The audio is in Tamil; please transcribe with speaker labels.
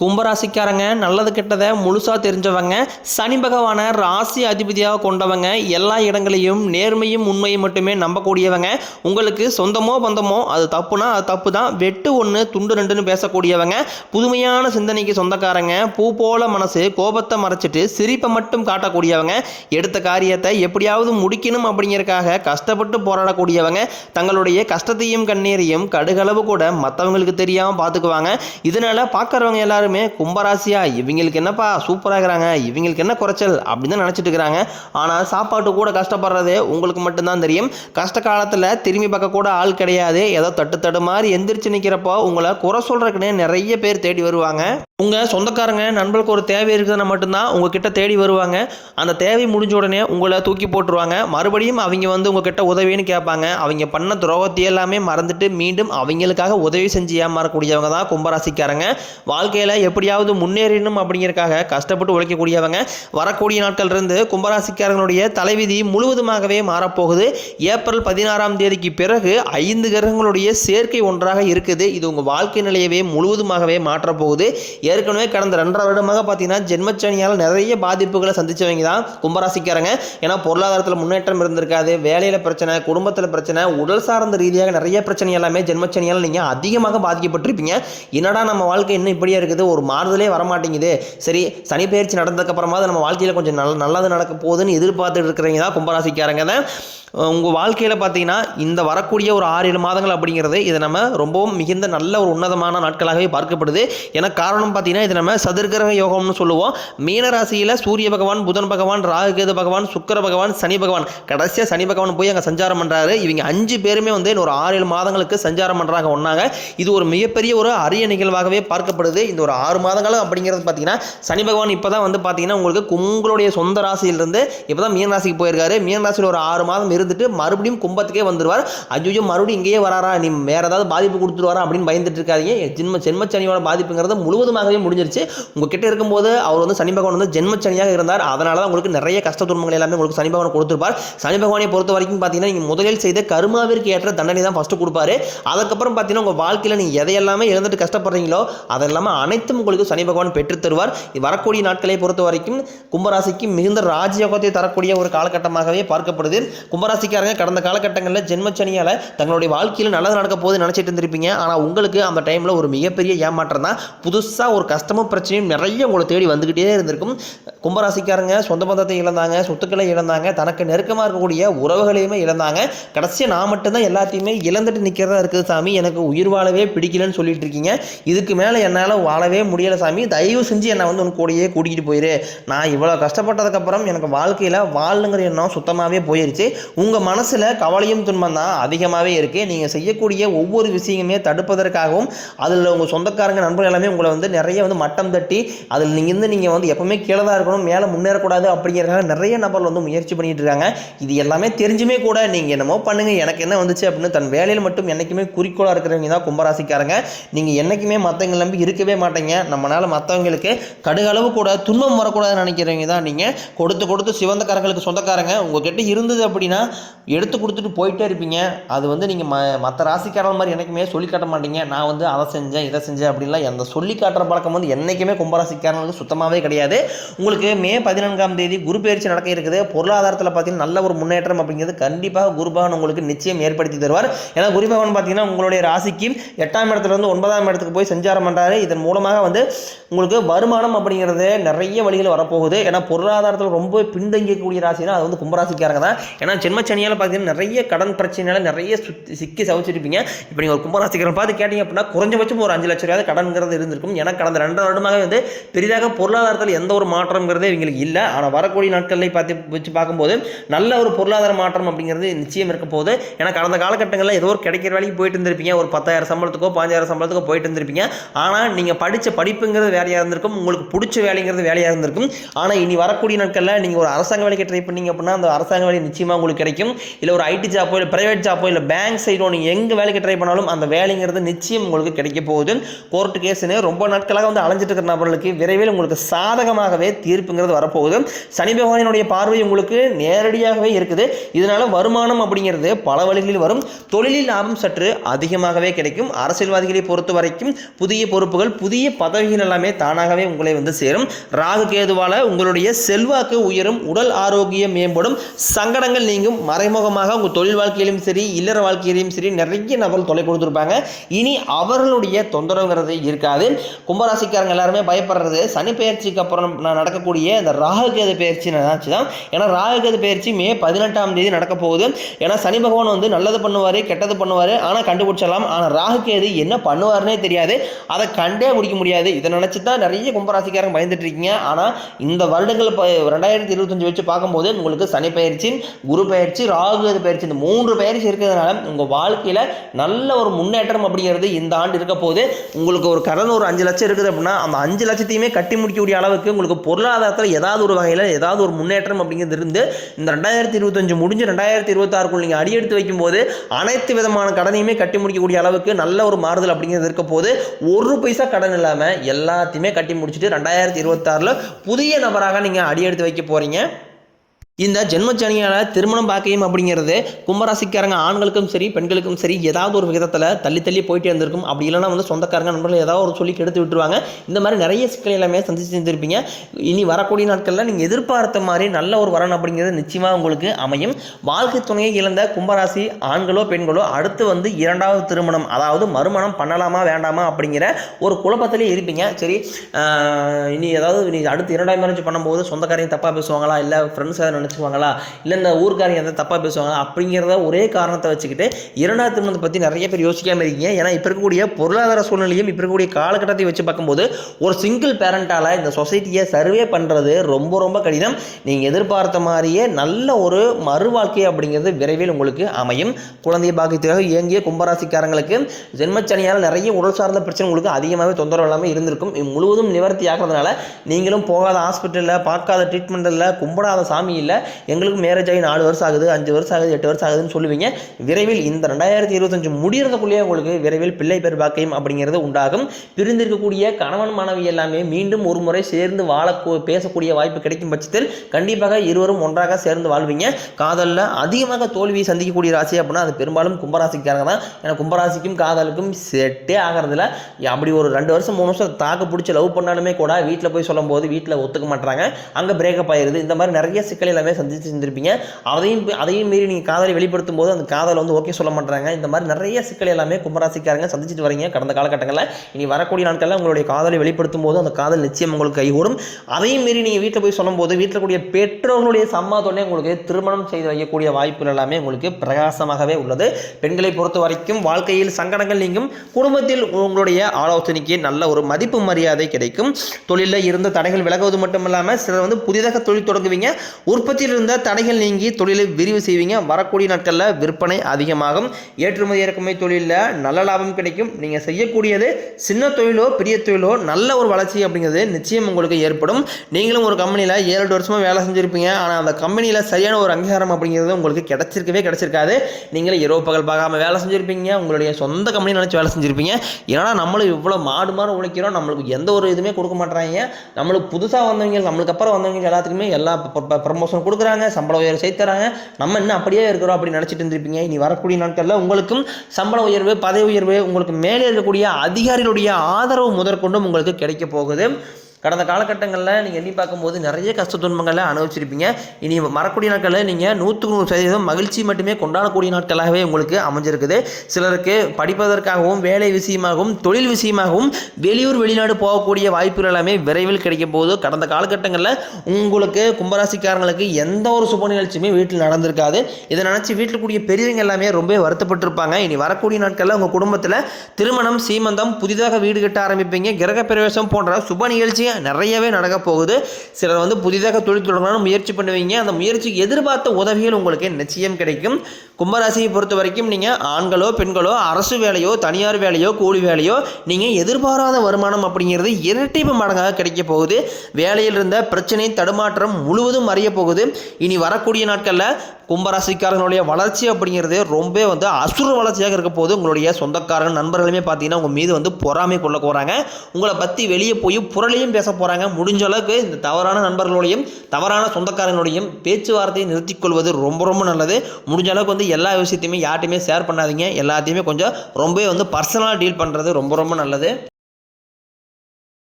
Speaker 1: கும்பராசிக்காரங்க நல்லது கெட்டதை முழுசாக தெரிஞ்சவங்க சனி பகவானை ராசி அதிபதியாக கொண்டவங்க எல்லா இடங்களையும் நேர்மையும் உண்மையும் மட்டுமே நம்பக்கூடியவங்க. உங்களுக்கு சொந்தமோ பந்தமோ அது தப்புனா அது தப்பு தான் வெட்டு ஒன்று துண்டு ரெண்டுன்னு பேசக்கூடியவங்க. புதுமையான சிந்தனைக்கு சொந்தக்காரங்க பூ போல மனசு கோபத்தை மறைச்சிட்டு சிரிப்பை மட்டும் காட்டக்கூடியவங்க. எடுத்த காரியத்தை எப்படியாவது முடிக்கணும் அப்படிங்கிறக்காக கஷ்டப்பட்டு போராடக்கூடியவங்க. தங்களுடைய கஷ்டத்தையும் கண்ணீரையும் கடுகளவு கூட மற்றவங்களுக்கு தெரியாமல் பார்த்துக்குவாங்க. இதனால் பார்க்குறவங்க எல்லாரும் கும்பராசியா. இவங்களுக்கு என்னப்பா சூப்பராக இருக்கிறாங்க. இவங்களுக்கு என்ன குறைச்சல் அப்படின்னு தான் நினச்சிட்டு இருக்கிறாங்க. ஆனால் சாப்பாட்டு கூட கஷ்டப்படுறது உங்களுக்கு மட்டும்தான் தெரியும். கஷ்ட காலத்தில் திரும்பி பார்க்க கூட ஆள் கிடையாது. ஏதோ தட்டு தடு மாதிரி எந்திரிச்சு நிற்கிறப்போ உங்களை குறை சொல்கிறக்குன்னே நிறைய பேர் தேடி வருவாங்க. உங்கள் சொந்தக்காரங்க நண்பர்களுக்கு ஒரு தேவை இருக்குதுன்னா மட்டும்தான் உங்ககிட்ட தேடி வருவாங்க. அந்த தேவை முடிஞ்ச உடனே உங்களை தூக்கி போட்டுருவாங்க. மறுபடியும் அவங்க வந்து உங்ககிட்ட உதவின்னு கேட்பாங்க. அவங்க பண்ண துரோகத்தை எல்லாமே மறந்துட்டு மீண்டும் அவங்களுக்காக உதவி செஞ்சு ஏமாறக்கூடியவங்க தான் கும்பராசிக்காரங்க. வாழ்க்கையில் எப்படியாவது முன்னேறணும் அப்படிங்கிறக்காக கஷ்டப்பட்டு உழைக்கக்கூடியவங்க. வரக்கூடிய நாட்கள் இருந்து கும்பராசிக்காரங்களுடைய தலைவிதி முழுவதுமாகவே மாறப்போகுது. ஏப்ரல் பதினாறாம் தேதிக்கு பிறகு ஐந்து கிரகங்களுடைய சேர்க்கை ஒன்றாக இருக்குது. இது உங்கள் வாழ்க்கை நிலையவே முழுவதுமாகவே மாற்றப்போகுது. ஏற்கனவே கடந்த ரெண்டரை வருடமாக பார்த்தீங்கன்னா ஜென்மச்சனியால் நிறைய பாதிப்புகளை சந்திச்சவங்க தான் கும்பராசிக்காரங்க. ஏன்னா பொருளாதாரத்தில் முன்னேற்றம் இருந்திருக்காது வேலையில் பிரச்சனை குடும்பத்தில் பிரச்சனை உடல் சார்ந்த ரீதியாக நிறைய பிரச்சனை எல்லாமே ஜென்மச்சனியால் நீங்கள் அதிகமாக பாதிக்கப்பட்டிருப்பீங்க. என்னடா நம்ம வாழ்க்கை இன்னும் இப்படியே இருக்குது? ஒரு மாறுதலே வரமாட்டேங்குது. சரி சனி பயிற்சி நடந்ததுக்கப்புறமா நம்ம வாழ்க்கையில் கொஞ்சம் நல்ல நல்லது நடக்க போகுதுன்னு எதிர்பார்த்துட்டு இருக்கிறவங்க தான் கும்பராசிக்காரங்க தான். உங்கள் வாழ்க்கையில் பார்த்தீங்கன்னா இந்த வரக்கூடிய ஒரு ஆறு ஏழு மாதங்கள் அப்படிங்கிறது இதை நம்ம ரொம்பவும் மிகுந்த நல்ல ஒரு உன்னதமான நாட்களாகவே பார்க்கப்படுது. ஏன்னா காரணம் பார்த்தீங்கன்னா இது நம்ம சதுர்கிரக யோகம்னு சொல்லுவோம். மீன ராசியில் சூரிய பகவான் புதன் பகவான் ராகுகேது பகவான் சுக்கர பகவான் சனி பகவான். கடைசியாக சனி பகவான் போய் அங்கே சஞ்சாரம் பண்ணுறாரு இவங்க அஞ்சு பேருமே வந்து இன்னொரு ஒரு ஆறு ஏழு மாதங்களுக்கு சஞ்சாரம் பண்ணுறாங்க ஒன்றாங்க இது ஒரு மிகப்பெரிய ஒரு அரிய நிகழ்வாகவே பார்க்கப்படுது. இந்த ஒரு ஆறு மாதங்களும் அப்படிங்கிறது பார்த்தீங்கன்னா சனி பகவான் இப்போ தான் வந்து பார்த்தீங்கன்னா உங்களுக்கு உங்களுடைய சொந்த ராசியிலிருந்து இப்போ தான் மீன ராசிக்கு போயிருக்காரு. மீன ராசியில் ஒரு ஆறு மாதம் இருந்துட்டு மறுபடியும் கும்பத்துக்கே வந்துடுவார் அஜுஜோ மறுபடியும் இங்கேயே வராரா? நீ வேறு ஏதாவது பாதிப்பு கொடுத்துருவாரா அப்படின்னு பயந்துட்டு இருக்காதீங்க. ஜென்ம ஜென்மச்சனியோட பாதிப்புங்கிறது முழுவதுமாகவே முடிஞ்சிருச்சு. உங்ககிட்ட இருக்கும்போது அவர் வந்து சனி பகவான் வந்து ஜென்மச்சனியாக இருந்தார். அதனால தான் உங்களுக்கு நிறைய கஷ்ட துன்பங்கள் எல்லாமே உங்களுக்கு சனி பகவான் கொடுத்துருப்பார். சனி பகவானை பொறுத்த வரைக்கும் பார்த்தீங்கன்னா நீங்கள் முதலில் செய்த கருமாவிற்கு ஏற்ற தண்டனை தான் ஃபஸ்ட்டு கொடுப்பாரு. அதுக்கப்புறம் பார்த்தீங்கன்னா உங்கள் வாழ்க்கையில் நீங்கள் எதையெல்லாமே இழந்துட்டு கஷ்டப்படுறீங்களோ அதெல்லாமே அனைத்தும் உங்களுக்கு சனி பகவான் பெற்றுத்தருவார் வரக்கூடிய நாட்களை பொறுத்த வரைக்கும் கும்பராசிக்கு மிகுந்த ராஜயோகத்தை தரக்கூடிய ஒரு காலகட்டமாகவே பார்க்கப்படுது. கும்பராசிக்காரங்க கடந்த காலகட்டங்களில் ஜென்மச்சனியால் தங்களுடைய வாழ்க்கையில் நல்லது நடக்க போது நினச்சிட்டு இருந்திருப்பீங்க. ஆனால் உங்களுக்கு அந்த டைமில் ஒரு மிகப்பெரிய ஏமாற்றம் தான். புதுசாக ஒரு கஷ்டமும் பிரச்சனையும் நிறைய உங்களை தேடி வந்துக்கிட்டே இருந்திருக்கும். கும்பராசிக்காரங்க சொந்த பந்தத்தை இழந்தாங்க சொத்துக்களை இழந்தாங்க தனக்கு நெருக்கமாக இருக்கக்கூடிய உறவுகளையுமே இழந்தாங்க. கடைசியாக நான் மட்டும்தான் எல்லாத்தையுமே இழந்துட்டு நிற்கிறதா இருக்குது சாமி. எனக்கு உயிர் வாழவே பிடிக்கலன்னு சொல்லிட்டு இருக்கீங்க. இதுக்கு மேலே என்னால் வாழவே முடியலை சாமி. தயவு செஞ்சு என்னை வந்து உன் கூடயே கூட்டிகிட்டு போயிரு. நான் இவ்வளோ கஷ்டப்பட்டதுக்கப்புறம் எனக்கு வாழ்க்கையில் வாழணுங்கிற எண்ணம் சுத்தமாகவே போயிருச்சு. உங்கள் மனசில் கவலையும் துன்பம் தான் அதிகமாகவே இருக்குது நீங்கள் செய்யக்கூடிய ஒவ்வொரு விஷயங்களுமே தடுப்பதற்காகவும் அதில் உங்கள் சொந்தக்காரங்க நண்பர்கள் எல்லாமே உங்களை வந்து நிறைய வந்து மட்டம் தட்டி அதில் நீங்கள் இருந்து நீங்கள் வந்து எப்பவுமே கீழே தான் இருக்கணும் மேலே முன்னேறக்கூடாது அப்படிங்கிறதுக்காக நிறைய நபர்கள் வந்து முயற்சி பண்ணிட்டு இருக்காங்க. இது எல்லாமே தெரிஞ்சுமே கூட நீங்கள் என்னமோ பண்ணுங்கள் எனக்கு என்ன வந்துச்சு அப்படின்னு தன் வேலையில் மட்டும் என்றைக்குமே குறிக்கோளாக இருக்கிறவங்க தான் கும்பராசிக்காரங்க. நீங்கள் என்றைக்குமே மற்றவங்க நம்பி இருக்கவே மாட்டீங்க. நம்மளால் மற்றவங்களுக்கு கடுகளவு கூட துன்பம் வரக்கூடாதுன்னு நினைக்கிறவங்க தான் நீங்கள் கொடுத்து கொடுத்து சிவந்தக்காரங்களுக்கு சொந்தக்காரங்க. உங்ககிட்ட இருந்தது அப்படின்னா எடுத்து கொடுத்துட்டு போயிட்டே இருப்பீங்க. அது வந்து நீங்கள் ம மற்ற ராசிக்காரங்க மாதிரி என்றைக்குமே சொல்லி காட்ட மாட்டீங்க. நான் வந்து அதை செஞ்சேன் இதை செஞ்சேன் அப்படின்லாம் எந்த சொல்லி காட்டுற பழக்கம் வந்து என்றைக்குமே கும்பராசிக்காரங்களுக்கு சுத்தமாகவே கிடையாது. உங்களுக்கு மே பதினான்காம் தேதி குரு பயிற்சி நடக்க இருக்குது. பொருளாதாரத்தில் பார்த்தீங்கன்னா நல்ல ஒரு முன்னேற்றம் அப்படிங்கிறது கண்டிப்பாக குருபகவன் உங்களுக்கு நிச்சயம் ஏற்படுத்தி தருவார். ஏன்னா குருபகவன் பார்த்தீங்கன்னா உங்களுடைய ராசிக்கு எட்டாம் இடத்துலேருந்து ஒன்பதாம் இடத்துக்கு போய் சஞ்சாரம் பண்ணுறாரு இதன் மூலமாக வந்து உங்களுக்கு வருமானம் அப்படிங்கிறது நிறைய வழிகள் வரப்போகுது. ஏன்னா பொருளாதாரத்தில் ரொம்ப பின்தங்கியக்கூடிய ராசினா அது வந்து கும்பராசிக்காரங்க தான். ஏன்னா ஜென்மச்சனியால் பார்த்தீங்கன்னா நிறைய கடன் பிரச்சனையால் நிறைய சுத்தி சிக்கி சவிச்சிருப்பீங்க. இப்போ நீங்கள் ஒரு கும்பராசிக்காரன் பார்த்து கேட்டீங்க அப்படின்னா குறைஞ்சபட்சம் ஒரு அஞ்சு லட்ச ரூபாய் கடன்கிறது இருந்திருக்கும். எனக்கு கடந்த ரெண்டு வருடமாக வந்து பெரிதாக பொருளாதாரத்தில் எந்த ஒரு மாற்றம்ங்கிறதே இவங்களுக்கு இல்லை. ஆனால் வரக்கூடிய நாட்களில் பார்த்து வச்சு பார்க்கும்போது நல்ல ஒரு பொருளாதார மாற்றம் அப்படிங்கிறது நிச்சயம் இருக்க போகுது. ஏன்னா கடந்த காலகட்டங்களில் ஏதோ ஒரு கிடைக்கிற வேலைக்கு போயிட்டு இருந்திருப்பீங்க. ஒரு பத்தாயிரம் சம்பளத்துக்கோ பாஞ்சாயிரம் சம்பளத்துக்கோ போயிட்டு இருந்திருப்பீங்க. ஆனால் நீங்கள் படித்த படிப்புங்கிறது வேலையாக இருந்திருக்கும். உங்களுக்கு பிடிச்ச வேலைங்கிறது வேலையாக இருந்திருக்கும். ஆனால் இனி வரக்கூடிய நாட்களில் நீங்கள் ஒரு அரசாங்க வேலைக்கு ட்ரை பண்ணீங்க அப்படின்னா அந்த அரசாங்க வேலை நிச்சயமாக உங்களுக்கு கிடைக்கும். இல்லை ஒரு ஐடி ஜாப்போ இல்லை பிரைவேட் ஜாப்போ இல்லை பேங்க் சைடோ நீங்கள் எங்கே வேலைக்கு ட்ரை பண்ணாலும் அந்த வேலைங்கிறது நிச்சயம் உங்களுக்கு கிடைக்க போகுது. கோர்ட்டு கேஸ்னு ரொம்ப நாட்கள் நாட்களாக வந்து அலைஞ்சிட்டு இருக்கிற நபர்களுக்கு விரைவில் உங்களுக்கு சாதகமாகவே தீர்ப்புங்கிறது வரப்போகுது. சனி பகவானினுடைய பார்வை உங்களுக்கு நேரடியாகவே இருக்குது. இதனால் வருமானம் அப்படிங்கிறது பல வழிகளில் வரும். தொழிலில் லாபம் சற்று அதிகமாகவே கிடைக்கும். அரசியல்வாதிகளை பொறுத்த வரைக்கும் புதிய பொறுப்புகள் புதிய பதவிகள் எல்லாமே தானாகவே உங்களை வந்து சேரும். ராகு கேதுவால் உங்களுடைய செல்வாக்கு உயரும். உடல் ஆரோக்கியம் மேம்படும். சங்கடங்கள் நீங்கும். மறைமுகமாக உங்கள் தொழில் வாழ்க்கையிலும் சரி இல்லற வாழ்க்கையிலும் சரி நிறைய நபர்கள் தொலை கொடுத்துருப்பாங்க. இனி அவர்களுடைய தொந்தரவுங்கிறது இருக்காது. கும்பராசிக்காரங்க எல்லாருமே பயப்படுறது சனி பயிற்சிக்கு அப்புறம் நான் நடக்கக்கூடிய இந்த ராகுகேது பயிற்சி நினச்சி தான் ஏன்னா ராகுகேது பயிற்சி மே பதினெட்டாம் தேதி நடக்க போகுது. ஏன்னா சனி பகவான் வந்து நல்லது பண்ணுவார் கெட்டது பண்ணுவார் ஆனால் கண்டுபிடிச்சிடலாம். ஆனால் ராகுகேது என்ன பண்ணுவாருன்னே தெரியாது. அதை கண்டே பிடிக்க முடியாது. இதை நினச்சி தான் நிறைய கும்பராசிக்காரங்க பயந்துட்டு இருக்கீங்க. ஆனால் இந்த வருடங்கள் இப்போ ரெண்டாயிரத்தி இருபத்தஞ்சு வச்சு பார்க்கும்போது உங்களுக்கு சனி பயிற்சி குரு பயிற்சி ராகுகேது பயிற்சி இந்த மூன்று பயிற்சி இருக்கிறதுனால உங்கள் வாழ்க்கையில் நல்ல ஒரு முன்னேற்றம் அப்படிங்கிறது இந்த ஆண்டு இருக்க போது உங்களுக்கு ஒரு கடன் ஒரு அஞ்சு லட்சம் இருக்குது அப்படின்னா அந்த அஞ்சு லட்சத்தையுமே கட்டி முடிக்கக்கூடிய அளவுக்கு உங்களுக்கு பொருளாதாரத்தில் ஏதாவது ஒரு வகையில் ஏதாவது ஒரு முன்னேற்றம் அப்படிங்கிறது இருந்து இந்த ரெண்டாயிரத்தி இருபத்தஞ்சு முடிஞ்சு ரெண்டாயிரத்தி இருபத்தாறுக்குள் நீங்கள் அடியெடுத்து வைக்கும்போது அனைத்து விதமான கடனையுமே கட்டி முடிக்கக்கூடிய அளவுக்கு நல்ல ஒரு மாறுதல் அப்படிங்கிறது இருக்க போது ஒரு பைசா கடன் இல்லாமல் எல்லாத்தையுமே கட்டி முடிச்சுட்டு ரெண்டாயிரத்தி இருபத்தாறில் புதிய நபராக நீங்கள் அடியெடுத்து வைக்க போகிறீங்க இந்த ஜென்மச்சனியால் திருமணம் பாக்கியம் அப்படிங்கிறது கும்பராசிக்காரங்க ஆண்களுக்கும் சரி பெண்களுக்கும் சரி ஏதாவது ஒரு விதத்தில் தள்ளி தள்ளி போயிட்டே இருந்திருக்கும். அப்படி இல்லைன்னா வந்து சொந்தக்காரங்க நண்பர்கள் ஏதாவது ஒரு சொல்லி கெடுத்து விட்டுருவாங்க. இந்த மாதிரி நிறைய சிக்கல் எல்லாமே சந்திச்சு செஞ்சுருப்பீங்க. இனி வரக்கூடிய நாட்களில் நீங்கள் எதிர்பார்த்த மாதிரி நல்ல ஒரு வரன் அப்படிங்கிறது நிச்சயமாக உங்களுக்கு அமையும். வாழ்க்கை துணையை இழந்த கும்பராசி ஆண்களோ பெண்களோ அடுத்து வந்து இரண்டாவது திருமணம் அதாவது மறுமணம் பண்ணலாமா வேண்டாமா அப்படிங்கிற ஒரு குழப்பத்திலே இருப்பீங்க. சரி இனி ஏதாவது நீ அடுத்து இரண்டாவது மேரேஜ் பண்ணும்போது சொந்தக்காரையும் தப்பாக பேசுவாங்களா இல்லை ஃப்ரெண்ட்ஸ் நினச்சிக்குவாங்களா? இல்லை இந்த ஊர்க்காரங்க எதாவது தப்பாக பேசுவாங்களா? அப்படிங்கிறத ஒரே காரணத்தை வச்சுக்கிட்டு இரண்டாவது திருமணத்தை பற்றி நிறைய பேர் யோசிக்காமல் இருக்கீங்க. ஏன்னா இப்போ இருக்கக்கூடிய பொருளாதார சூழ்நிலையும் இப்போ இருக்கக்கூடிய காலகட்டத்தை வச்சு பார்க்கும்போது ஒரு சிங்கிள் பேரண்டால் இந்த சொசைட்டியை சர்வே பண்ணுறது ரொம்ப ரொம்ப கடினம். நீங்கள் எதிர்பார்த்த மாதிரியே நல்ல ஒரு மறு வாழ்க்கை அப்படிங்கிறது விரைவில் உங்களுக்கு அமையும். குழந்தை பாக்கியத்திற்காக இயங்கிய கும்பராசிக்காரங்களுக்கு ஜென்மச்சனியால் நிறைய உடல் சார்ந்த பிரச்சனை உங்களுக்கு அதிகமாகவே தொந்தரவு இல்லாமல் இருந்திருக்கும். முழுவதும் நிவர்த்தி ஆகிறதுனால நீங்களும் போகாத ஹாஸ்பிட்டலில் பார்க்காத ட்ரீட்மெண்ட் இல்லை கும்பிடாத சாமி இல்லை எங்களுக்கு மேரேஜ் ஆகி நாலு வருஷம் ஆகுது அஞ்சு வருஷம் ஆகுது எட்டு வருஷம் ஆகுதுன்னு சொல்லுவீங்க. விரைவில் இந்த ரெண்டாயிரத்தி இருபத்தஞ்சு முடிகிறதுக்குள்ளேயே உங்களுக்கு விரைவில் பிள்ளை பேர் பாக்கியம் அப்படிங்கிறது உண்டாகும். பிரிந்திருக்கக்கூடிய கணவன் மனைவி எல்லாமே மீண்டும் ஒரு முறை சேர்ந்து வாழ பேசக்கூடிய வாய்ப்பு கிடைக்கும் பட்சத்தில் கண்டிப்பாக இருவரும் ஒன்றாக சேர்ந்து வாழ்வீங்க. காதலில் அதிகமாக தோல்வியை சந்திக்கக்கூடிய ராசி அப்படின்னா அது பெரும்பாலும் கும்பராசிக்காரங்க தான். ஏன்னா கும்பராசிக்கும் காதலுக்கும் செட்டே ஆகிறதுல அப்படி ஒரு ரெண்டு வருஷம் மூணு வருஷம் தாக்கு பிடிச்சி லவ் பண்ணாலுமே கூட வீட்டில் போய் சொல்லும்போது வீட்டில் ஒத்துக்க மாட்டாங்க அங்கே பிரேக்கப் ஆயிடுது இந்த மாதிரி நிறைய சிக்கல் எல்லாமே சந்திச்சு செஞ்சுருப்பீங்க அதையும் அதையும் மீறி நீங்கள் காதலை வெளிப்படுத்தும் போது அந்த காதலை வந்து ஓகே சொல்ல மாட்டாங்க இந்த மாதிரி நிறைய சிக்கல் எல்லாமே கும்பராசிக்காரங்க சந்திச்சுட்டு வரீங்க கடந்த காலகட்டங்களில். இனி வரக்கூடிய நாட்களில் உங்களுடைய காதலை வெளிப்படுத்தும் போது அந்த காதல் நிச்சயம் உங்களுக்கு கைகூடும். அதையும் மீறி நீங்கள் வீட்டில் போய் சொல்லும்போது வீட்டில் கூடிய பெற்றோர்களுடைய சம்மதத்தோடனே உங்களுக்கு திருமணம் செய்து வைக்கக்கூடிய வாய்ப்புகள் எல்லாமே உங்களுக்கு பிரகாசமாகவே உள்ளது. பெண்களை பொறுத்த வரைக்கும் வாழ்க்கையில் சங்கடங்கள் நீங்கும். குடும்பத்தில் உங்களுடைய ஆலோசனைக்கு நல்ல ஒரு மதிப்பு மரியாதை கிடைக்கும். தொழிலில் இருந்த தடைகள் விலகுவது மட்டும் இல்லாமல் சிலர் வந்து புதிதாக தொழில் தொடங்குவீங்க. உற்பத்தி உற்பத்தியில் இருந்த தடைகள் நீங்கி தொழிலை விரிவு செய்வீங்க. வரக்கூடிய நாட்களில் விற்பனை அதிகமாகும். ஏற்றுமதி இறக்குமதி தொழிலில் நல்ல லாபம் கிடைக்கும். நீங்கள் செய்யக்கூடியது சின்ன தொழிலோ பெரிய தொழிலோ நல்ல ஒரு வளர்ச்சி அப்படிங்கிறது நிச்சயம் உங்களுக்கு ஏற்படும். நீங்களும் ஒரு கம்பெனியில் ஏழு எட்டு வருஷமாக வேலை செஞ்சுருப்பீங்க. ஆனால் அந்த கம்பெனியில் சரியான ஒரு அங்கீகாரம் அப்படிங்கிறது உங்களுக்கு கிடைச்சிருக்கவே கிடைச்சிருக்காது. நீங்களே இரவு பகல் பார்க்காம வேலை செஞ்சுருப்பீங்க. உங்களுடைய சொந்த கம்பெனி நினச்சி வேலை செஞ்சுருப்பீங்க. ஏன்னா நம்மளும் இவ்வளோ மாடு மாடு உழைக்கிறோம். நம்மளுக்கு எந்த ஒரு இதுவுமே கொடுக்க மாட்டேறாங்க நம்மளுக்கு புதுசாக வந்தவங்க நம்மளுக்கு அப்புறம் வந்தவங்க எல்லாத்துக்குமே எல்லா ப்ரமோஷன் கொடுக்குறாங்க சம்பள உயர்வு செய்து தராங்க. நம்ம இன்னும் அப்படியே இருக்கிறோம் அப்படின்னு நினச்சிட்டு இருந்திருப்பீங்க. இனி வரக்கூடிய நாட்களில் உங்களுக்கும் சம்பள உயர்வு பதவி உயர்வு உங்களுக்கு மேலே இருக்கக்கூடிய அதிகாரிகளுடைய ஆதரவு முதற்கொண்டும் உங்களுக்கு கிடைக்க போகுது. கடந்த காலகட்டங்களில் நீங்கள் எண்ணி பார்க்கும்போது நிறைய கஷ்ட துன்பங்களை அனுபவிச்சிருப்பீங்க. இனி வரக்கூடிய நாட்களில் நீங்கள் நூற்றுக்கு நூறு சதவீதம் மகிழ்ச்சி மட்டுமே கொண்டாடக்கூடிய நாட்களாகவே உங்களுக்கு அமைஞ்சிருக்குது. சிலருக்கு படிப்பதற்காகவும் வேலை விஷயமாகவும் தொழில் விஷயமாகவும் வெளியூர் வெளிநாடு போகக்கூடிய வாய்ப்புகள் எல்லாமே விரைவில் கிடைக்கும் போது கடந்த காலகட்டங்களில் உங்களுக்கு கும்பராசிக்காரங்களுக்கு எந்த ஒரு சுப நிகழ்ச்சியுமே வீட்டில் நடந்திருக்காது. இதை நினச்சி வீட்டில் கூடிய பெரியவங்க எல்லாமே ரொம்ப வருத்தப்பட்டிருப்பாங்க. இனி வரக்கூடிய நாட்களில் உங்கள் குடும்பத்தில் திருமணம் சீமந்தம் புதிதாக வீடு கட்ட ஆரம்பிப்பீங்க. கிரக பிரவேசம் போன்ற சுப நிகழ்ச்சி நிறையவே நடக்க போகுது. சிலர் வந்து புதிதாக தொழில் தொடங்கணும்னு முயற்சி பண்ணுவீங்க. அந்த முயற்சிக்கு எதிர்பார்த்த உதவிகள் உங்களுக்கு நிச்சயம் கிடைக்கும். கும்பராசியை பொறுத்த வரைக்கும் நீங்கள் ஆண்களோ பெண்களோ அரசு வேலையோ தனியார் வேலையோ கூலி வேலையோ நீங்கள் எதிர்பாராத வருமானம் அப்படிங்கிறது இரட்டிப்பு மடங்காக கிடைக்க போகுது. வேலையில் இருந்த பிரச்சனை தடுமாற்றம் முழுவதும் அறிய போகுது. இனி வரக்கூடிய நாட்களில் கும்பராசிக்காரங்களுடைய வளர்ச்சி அப்படிங்கிறது ரொம்ப வந்து அசுர வளர்ச்சியாக இருக்க போது உங்களுடைய சொந்தக்காரங்க நண்பர்களுமே பார்த்தீங்கன்னா உங்கள் மீது வந்து பொறாமை கொள்ள போகிறாங்க உங்களை பற்றி வெளியே போய் புரளியும் பேச போகிறாங்க முடிஞ்ச அளவுக்கு இந்த தவறான நண்பர்களோடையும் தவறான சொந்தக்காரங்களோடையும் பேச்சுவார்த்தையை நிறுத்திக்கொள்வது ரொம்ப ரொம்ப நல்லது. முடிஞ்ச அளவுக்கு வந்து எல்லா விஷயத்தையுமே யார்ட்டையுமே ஷேர் பண்ணாதீங்க. எல்லாத்தையுமே கொஞ்சம் ரொம்பவே வந்து பர்சனலாக டீல் பண்ணுறது ரொம்ப ரொம்ப நல்லது.